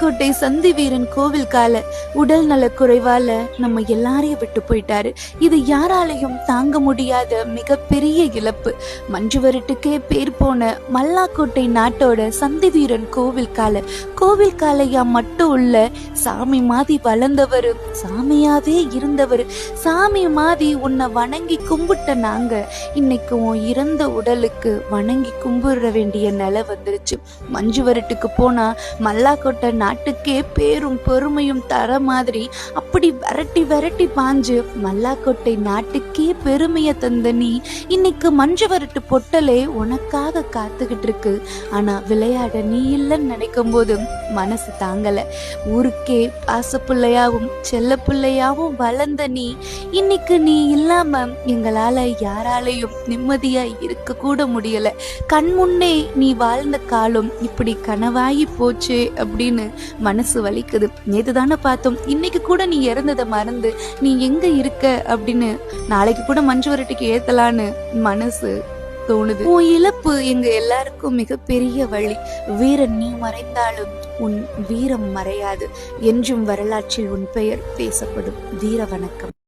கோட்டை சந்தி வீரன் கோவில் கால உடல் நல குறைவால நம்ம எல்லாரையும் விட்டு போயிட்டாரு. இது யாராலையும் தாங்க முடியாத மிகப்பெரிய இழப்பு. மஞ்சுவரட்டுக்கே பேர் போன மல்லாக்கோட்டை நாட்டோட சந்தி வீரன் கோவில் கால. கோவில் காலையா மட்டும் உள்ள சாமி மாதிரி வளர்ந்தவர் சாமியாவே இருந்தவர். சாமி மாதிரி உன்னை வணங்கி கும்பிட்ட நாங்க இன்னைக்கு உன் இறந்த உடலுக்கு வணங்கி கும்பிட வேண்டிய நிலை வந்துருச்சு. மஞ்சுவரட்டுக்கு போனா மல்லாக்கோட்டை நாட்டுக்கே பேரும் பெருமையும் தர மாதிரி அப்படி விரட்டி விரட்டி பாஞ்சு மல்லாக்கோட்டை நாட்டுக்கே பெருமையை தந்த நீ இன்னைக்கு மஞ்ச வரட்டு பொட்டலே உனக்காக காத்துக்கிட்டு இருக்கு. ஆனா விளையாட நீ இல்லைன்னு நினைக்கும் போது மனசு தாங்கல. ஊருக்கே பாசப்பிள்ளையாவும் செல்ல பிள்ளையாவும் வளர்ந்த நீ இன்னைக்கு நீ இல்லாம எங்களால யாராலையும் நிம்மதியா இருக்க கூட முடியல. கண் முன்னே நீ வாழ்ந்த காலம் இப்படி கனவாகி போச்சு அப்படின்னு மனசு வலிக்குது. நேத்து தானே பார்த்தோம். இன்னைக்கு கூட நீ இறந்ததை மறந்து நீ எங்க இருக்க அப்படின்னு. நாளைக்கு கூட மஞ்சு வரட்டுக்கு ஏத்தலான்னு மனசு தோணுது. உன் இழப்பு எங்க எல்லாருக்கும் மிகப்பெரிய வழி. வீரன் நீ மறைந்தாலும் உன் வீரம் மறையாது. என்றும் வரலாற்றில் உன் பெயர் பேசப்படும். வீர வணக்கம்.